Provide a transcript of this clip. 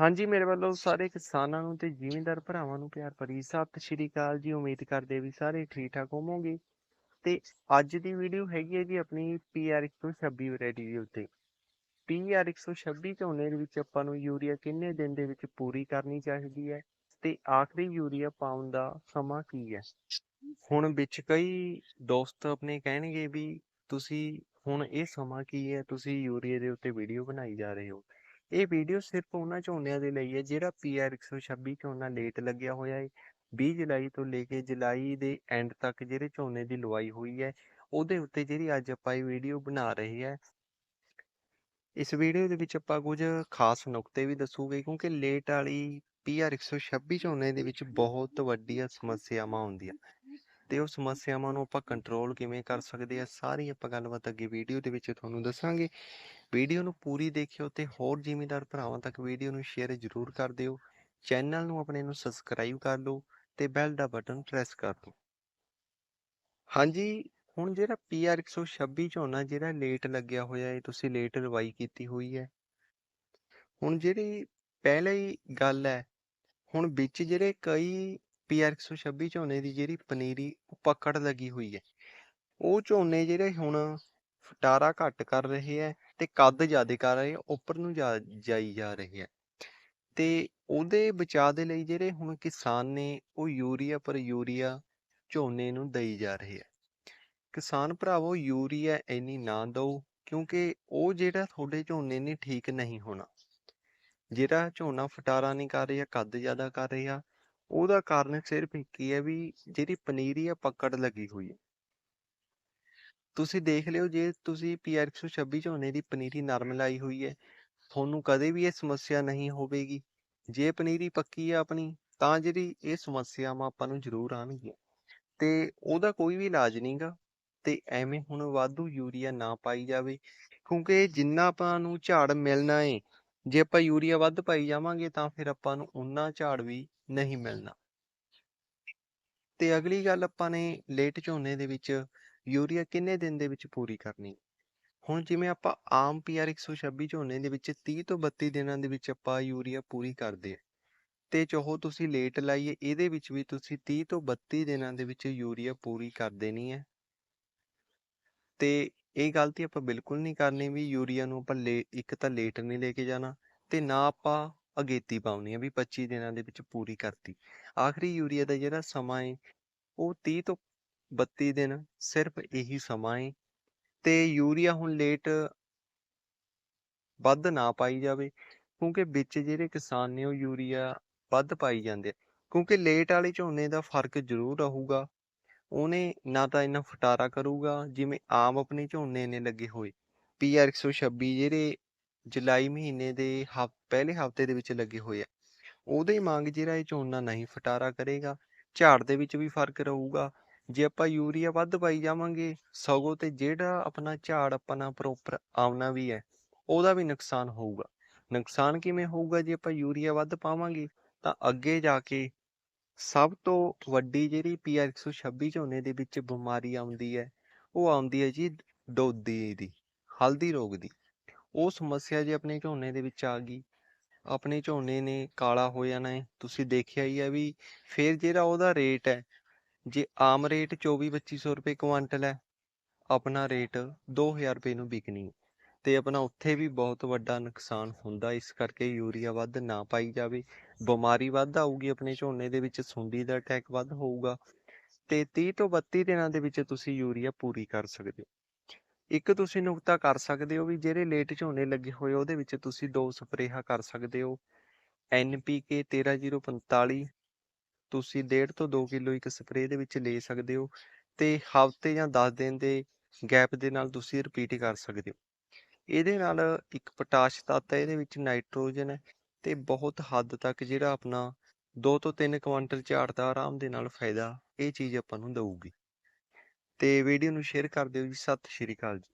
ਹਾਂਜੀ ਮੇਰੇ ਵੱਲੋਂ ਸਾਰੇ ਕਿਸਾਨਾਂ ਨੂੰ ਤੇ ਜ਼ਿਮੀਂਦਾਰ ਭਰਾਵਾਂ ਨੂੰ ਪਿਆਰ ਭਰੀ ਸਤਿ ਸ਼੍ਰੀ ਅਕਾਲ ਜੀ। ਉਮੀਦ ਕਰਦੇ ਵੀ ਸਾਰੇ ਠੀਕ ਠਾਕ ਹੋਵੋਗੇ। ਤੇ ਅੱਜ ਦੀ ਵੀਡੀਓ ਹੈਗੀ ਹੈ ਜੀ ਆਪਣੀ PR 126 ਵੈਰਾਈਟੀ ਦੇ ਉੱਤੇ। PR 126 ਝੋਨੇ ਦੇ ਵਿੱਚ ਆਪਾਂ ਨੂੰ ਯੂਰੀਆ ਕਿੰਨੇ ਦਿਨ ਦੇ ਵਿੱਚ ਪੂਰੀ ਕਰਨੀ ਚਾਹੀਦੀ ਹੈ? ਤੇ ਆਖਰੀ ਯੂਰੀਆ ਪਾਉਣ ਦਾ ਸਮਾਂ ਕੀ ਹੈ? ਹੁਣ ਵਿੱਚ ਕਈ ਦੋਸਤ ਆਪਣੇ ਕਹਿਣਗੇ ਵੀ ਤੁਸੀਂ ਹੁਣ ਇਹ ਸਮਾਂ ਕੀ ਹੈ? ਤੁਸੀਂ ਯੂਰੀਆ ਦੇ ਉੱਤੇ ਵੀਡੀਓ ਬਣਾਈ ਜਾ ਰਹੇ ਹੋ। ਇਹ ਵੀਡੀਓ ਸਿਰਫ ਉਹਨਾਂ ਝੋਨਿਆਂ ਦੇ ਲਈ ਹੈ, ਜਿਹੜਾ PR 126 ਝੋਨਾ ਲੇਟ ਲੱਗਿਆ ਹੋਇਆ ਹੈ। 20 ਜੁਲਾਈ ਤੋਂ ਲੈ ਕੇ ਜੁਲਾਈ ਦੇ ਐਂਡ ਤੱਕ ਜਿਹੜੇ ਝੋਨੇ ਦੀ ਲਵਾਈ ਹੋਈ ਹੈ, ਉਹਦੇ ਉੱਤੇ ਜਿਹੜੀ ਅੱਜ ਆਪਾਂ ਇਹ ਵੀਡੀਓ ਬਣਾ ਰਹੇ ਹੈ, ਇਸ ਵੀਡੀਓ ਦੇ ਵਿੱਚ ਆਪਾਂ ਕੁਝ ਖਾਸ ਨੁਕਤੇ ਵੀ ਦੱਸੂਗੇ, ਕਿਉਂਕਿ ਲੇਟ ਵਾਲੀ PR 126 ਝੋਨੇ ਦੇ ਵਿੱਚ ਬਹੁਤ ਵੱਡੀਆਂ ਸਮੱਸਿਆਵਾਂ ਆਉਂਦੀਆਂ। ਤੇ ਉਹ ਸਮੱਸਿਆਵਾਂ ਨੂੰ ਆਪਾਂ ਕੰਟਰੋਲ ਕਿਵੇਂ ਕਰ ਸਕਦੇ ਆ, ਸਾਰੀ ਆਪਾਂ ਗੱਲਬਾਤ ਅੱਗੇ ਵੀਡੀਓ ਦੇ ਵਿੱਚ ਤੁਹਾਨੂੰ ਦੱਸਾਂਗੇ। ਵੀਡੀਓ ਨੂੰ ਪੂਰੀ ਦੇਖਿਓ ਤੇ ਹੋਰ ਜ਼ਿਮੀਂਦਾਰ ਭਰਾਵਾਂ ਤੱਕ ਵੀਡੀਓ ਨੂੰ ਸ਼ੇਅਰ ਜ਼ਰੂਰ ਕਰ ਦਿਓ। ਚੈਨਲ ਨੂੰ ਆਪਣੇ ਨੂੰ ਸਬਸਕ੍ਰਾਈਬ ਕਰ ਲਓ ਤੇ ਬੈਲ ਦਾ ਬਟਨ ਪ੍ਰੈਸ ਕਰ ਦਿਓ। ਹਾਂਜੀ, ਹੁਣ ਜਿਹੜਾ PR 126 ਝੋਨਾ ਜਿਹੜਾ ਲੇਟ ਲੱਗਿਆ ਹੋਇਆ ਹੈ ਤੁਸੀਂ ਲੇਟ ਲਵਾਈ ਕੀਤੀ ਹੋਈ ਹੈ। ਹੁਣ ਜਿਹੜੀ ਪਹਿਲੀ ਗੱਲ ਹੈ, ਹੁਣ ਵਿੱਚ ਜਿਹੜੇ ਕਈ PR 126 ਝੋਨੇ ਦੀ ਜਿਹੜੀ ਪਨੀਰੀ ਪਕੜ ਲੱਗੀ ਹੋਈ ਹੈ। ਉਹ ਝੋਨੇ ਜਿਹੜੇ ਹੁਣ ਫਟਾਰਾ ਘੱਟ ਕਰ ਰਹੇ ਹੈ ਤੇ ਕੱਦ ਜ਼ਿਆਦਾ ਕਰ ਰਹੇ ਆ ਉੱਪਰ ਨੂੰ ਜਾਈ ਜਾ ਰਹੇ ਹੈ। ਤੇ ਉਹਦੇ ਬਚਾਅ ਦੇ ਲਈ ਜਿਹੜੇ ਹੁਣ ਕਿਸਾਨ ਨੇ, ਉਹ ਯੂਰੀਆ ਪਰ ਯੂਰੀਆ ਝੋਨੇ ਨੂੰ ਦਈ ਜਾ ਰਹੇ ਹੈ। ਕਿਸਾਨ ਭਰਾਵੋ, ਯੂਰੀਆ ਇੰਨੀ ਨਾ ਦਿਓ ਕਿਉਂਕਿ ਉਹ ਜਿਹੜਾ ਤੁਹਾਡੇ ਝੋਨੇ ਨੇ ਠੀਕ ਨਹੀਂ ਹੋਣਾ। ਜਿਹੜਾ ਝੋਨਾ ਫਟਾਰਾ ਨਹੀਂ ਕਰ ਰਿਹਾ, ਕੱਦ ਜ਼ਿਆਦਾ ਕਰ ਰਿਹਾ ਉਹਦਾ ਕਾਰਨ ਸਿਰਫ ਇੱਕ ਹੀ ਹੈ ਵੀ ਜਿਹੜੀ ਪਨੀਰੀ ਆ, ਪਕੜ ਲੱਗੀ ਹੋਈ ਹੈ। ਤੁਸੀਂ ਦੇਖ ਲਿਓ, ਜੇ ਤੁਸੀਂ PR 126 ਝੋਨੇ ਦੀ ਪਨੀਰੀ ਨਰਮ ਲਾਈ ਹੋਈ ਹੈ, ਤੁਹਾਨੂੰ ਕਦੇ ਵੀ ਇਹ ਸਮੱਸਿਆ ਨਹੀਂ ਹੋਵੇਗੀ। ਜੇ ਪਨੀਰੀ ਪੱਕੀ ਆ ਆਪਣੀ, ਤਾਂ ਜਿਹੜੀ ਇਹ ਸਮੱਸਿਆਵਾਂ ਆਪਾਂ ਨੂੰ ਜ਼ਰੂਰ ਆਉਣਗੀਆਂ। ਤੇ ਉਹਦਾ ਕੋਈ ਵੀ ਇਲਾਜ ਨਹੀਂਗਾ ਤੇ ਐਵੇਂ ਹੁਣ ਵਾਧੂ ਯੂਰੀਆ ਨਾ ਪਾਈ ਜਾਵੇ, ਕਿਉਂਕਿ ਜਿੰਨਾ ਆਪਾਂ ਨੂੰ ਝਾੜ ਮਿਲਣਾ ਏ, ਜੇ ਆਪਾਂ ਯੂਰੀਆ ਵੱਧ ਪਾਈ ਜਾਵਾਂਗੇ, ਤਾਂ ਫਿਰ ਆਪਾਂ ਨੂੰ ਉਨਾ ਝਾੜ ਵੀ ਨਹੀਂ ਮਿਲਣਾ। ਤੇ ਅਗਲੀ ਗੱਲ ਆਪਾਂ ਨੇ ਲੇਟ ਝੋਨੇ ਦੇ ਵਿੱਚ ਯੂਰੀਆ ਕਿੰਨੇ ਦਿਨ ਦੇ ਵਿੱਚ ਪੂਰੀ ਕਰਨੀ? ਹੁਣ ਜਿਵੇਂ ਆਪਾਂ ਆਮ PR 126 ਝੋਨੇ ਦੇ ਵਿੱਚ 30 ਤੋਂ 32 ਦਿਨਾਂ ਦੇ ਵਿੱਚ ਆਪਾਂ ਯੂਰੀਆ ਪੂਰੀ ਕਰਦੇ ਆ ਤੇ ਚਾਹੋ ਤੁਸੀਂ ਲੇਟ ਲਾਈਏ, ਇਹਦੇ ਵਿੱਚ ਵੀ ਤੁਸੀਂ 30 ਤੋਂ 32 ਦਿਨਾਂ ਦੇ ਵਿੱਚ ਯੂਰੀਆ ਪੂਰੀ ਕਰ ਦੇਣੀ ਹੈ। ਤੇ ਇਹ ਗਲਤੀ ਆਪਾਂ ਬਿਲਕੁਲ ਨਹੀਂ ਕਰਨੀ ਵੀ ਯੂਰੀਆ ਨੂੰ ਆਪਾਂ ਲੇ, ਇੱਕ ਤਾਂ ਲੇਟ ਨਹੀਂ ਲੈ ਕੇ ਜਾਣਾ ਤੇ ਨਾ ਆਪਾਂ ਅਗੇਤੀ ਪਾਉਣੀ ਹੈ ਵੀ 25 ਦਿਨਾਂ ਦੇ ਵਿੱਚ ਪੂਰੀ ਕਰਤੀ। ਆਖਰੀ ਯੂਰੀਆ ਦਾ ਜਿਹੜਾ ਸਮਾਂ ਹੈ ਉਹ 30 ਤੋਂ 32 ਦਿਨ ਸਿਰਫ ਇਹੀ ਸਮਾਂ ਹੈ ਤੇ ਯੂਰੀਆ ਹੁਣ ਲੇਟ ਵੱਧ ਨਾ ਪਾਈ ਜਾਵੇ, ਕਿਉਂਕਿ ਵਿੱਚ ਜਿਹੜੇ ਕਿਸਾਨ ਨੇ ਉਹ ਯੂਰੀਆ ਵੱਧ ਪਾਈ ਜਾਂਦੇ ਕਿਉਂਕਿ ਲੇਟ ਵਾਲੇ ਝੋਨੇ ਦਾ ਫ਼ਰਕ ਜ਼ਰੂਰ ਰਹੂਗਾ। ਉਹਨੇ ਨਾ ਤਾਂ ਇੰਨਾ ਫਟਾਰਾ ਕਰੂਗਾ, ਜਿਵੇਂ ਆਮ ਆਪਣੇ ਝੋਨੇ ਨੇ ਲੱਗੇ ਹੋਏ। PR 126 ਜਿਹੜੇ ਜੁਲਾਈ ਮਹੀਨੇ ਦੇ ਹਫ, ਪਹਿਲੇ ਹਫ਼ਤੇ ਦੇ ਵਿੱਚ ਲੱਗੇ ਹੋਏ ਆ। ਉਹਦੇ ਮੰਗ ਜਿਹੜਾ ਇਹ ਝੋਨਾ ਨਹੀਂ ਫਟਾਰਾ ਕਰੇਗਾ, ਝਾੜ ਦੇ ਵਿੱਚ ਵੀ ਫ਼ਰਕ ਰਹੂਗਾ। ਜੇ ਆਪਾਂ ਯੂਰੀਆ ਵੱਧ ਪਾਈ ਜਾਵਾਂਗੇ, ਸਗੋਂ ਤੇ ਜਿਹੜਾ ਆਪਣਾ ਝਾੜ ਆਪਣਾ ਪ੍ਰੋਪਰ ਆਉਣਾ ਵੀ ਹੈ, ਉਹਦਾ ਵੀ ਨੁਕਸਾਨ ਹੋਊਗਾ। ਨੁਕਸਾਨ ਕਿਵੇਂ ਹੋਊਗਾ, ਜੇ ਆਪਾਂ ਯੂਰੀਆ ਵੱਧ ਪਾਵਾਂਗੇ, ਤਾਂ ਅੱਗੇ ਜਾ ਕੇ ਸਭ ਤੋਂ ਵੱਡੀ ਜਿਹੜੀ PR 126 ਝੋਨੇ ਦੇ ਵਿੱਚ ਬਿਮਾਰੀ ਆਉਂਦੀ ਹੈ, ਉਹ ਆਉਂਦੀ ਹੈ ਜੀ ਦੋਦੀ ਦੀ, ਹਲਦੀ ਰੋਗ ਦੀ। ਉਹ ਸਮੱਸਿਆ ਜੇ ਆਪਣੇ ਝੋਨੇ ਦੇ ਵਿੱਚ ਆ ਗਈ, ਆਪਣੇ ਝੋਨੇ ਨੇ ਕਾਲਾ ਹੋ ਜਾਣਾ ਹੈ ਤੁਸੀਂ ਦੇਖਿਆ ਹੀ ਹੈ ਵੀ ਫਿਰ ਜਿਹੜਾ ਉਹਦਾ ਰੇਟ ਹੈ, ਜੇ ਆਮ ਰੇਟ 24-2500 ਰੁਪਏ ਕੁਆਂਟਲ ਹੈ, ਆਪਣਾ ਰੇਟ 2000 ਰੁਪਏ ਨੂੰ ਵਿਕਣੀ ਹੈ ਤੇ ਆਪਣਾ ਉੱਥੇ ਵੀ ਬਹੁਤ ਵੱਡਾ ਨੁਕਸਾਨ ਹੁੰਦਾ ਇਸ ਕਰਕੇ ਯੂਰੀਆ ਵੱਧ ਨਾ ਪਾਈ ਜਾਵੇ, ਬਿਮਾਰੀ ਵੱਧ ਆਊਗੀ ਆਪਣੇ ਝੋਨੇ ਦੇ ਵਿੱਚ, ਸੁੰਡੀ ਦਾ ਅਟੈਕ ਵੱਧ ਹੋਊਗਾ, ਤੇ 30 ਤੋਂ 32 ਦਿਨਾਂ ਦੇ ਵਿੱਚ ਤੁਸੀਂ ਯੂਰੀਆ ਪੂਰੀ ਕਰ ਸਕਦੇ ਹੋ। ਇੱਕ ਤੁਸੀਂ ਨੁਕਤਾ ਕਰ ਸਕਦੇ ਹੋ ਵੀ ਜਿਹੜੇ ਲੇਟ ਝੋਨੇ ਲੱਗੇ ਹੋਏ ਉਹਦੇ ਵਿੱਚ ਤੁਸੀਂ ਦੋ ਸਪਰੇਹਾਂ ਕਰ ਸਕਦੇ ਹੋ। NPK 13045 ਤੁਸੀਂ 1.5 ਤੋਂ 2 ਕਿਲੋ ਇੱਕ ਸਪਰੇਅ ਦੇ ਵਿੱਚ ਲੈ ਸਕਦੇ ਹੋ ਤੇ ਹਫ਼ਤੇ ਜਾਂ 10 ਦਿਨ ਦੇ ਗੈਪ ਦੇ ਨਾਲ ਤੁਸੀਂ ਰਿਪੀਟ ਕਰ ਸਕਦੇ ਹੋ। ਇਹਦੇ ਨਾਲ ਇੱਕ ਪੋਟਾਸ਼ ਤੱਤ ਹੈ, ਇਹਦੇ ਵਿੱਚ ਨਾਈਟ੍ਰੋਜਨ ਹੈ ਤੇ ਬਹੁਤ ਹੱਦ ਤੱਕ ਜਿਹੜਾ ਆਪਣਾ 2 ਤੋਂ 3 ਕੁਆਂਟਲ ਝਾੜ ਦਾ ਆਰਾਮ ਦੇ ਨਾਲ ਫਾਇਦਾ ਇਹ ਚੀਜ਼ ਆਪਾਂ ਨੂੰ ਦਊਗੀ। ਤੇ ਵੀਡੀਓ ਨੂੰ ਸ਼ੇਅਰ ਕਰ ਦਿਓ ਜੀ ਸਤਿ ਸ਼੍ਰੀ ਅਕਾਲ ਜੀ।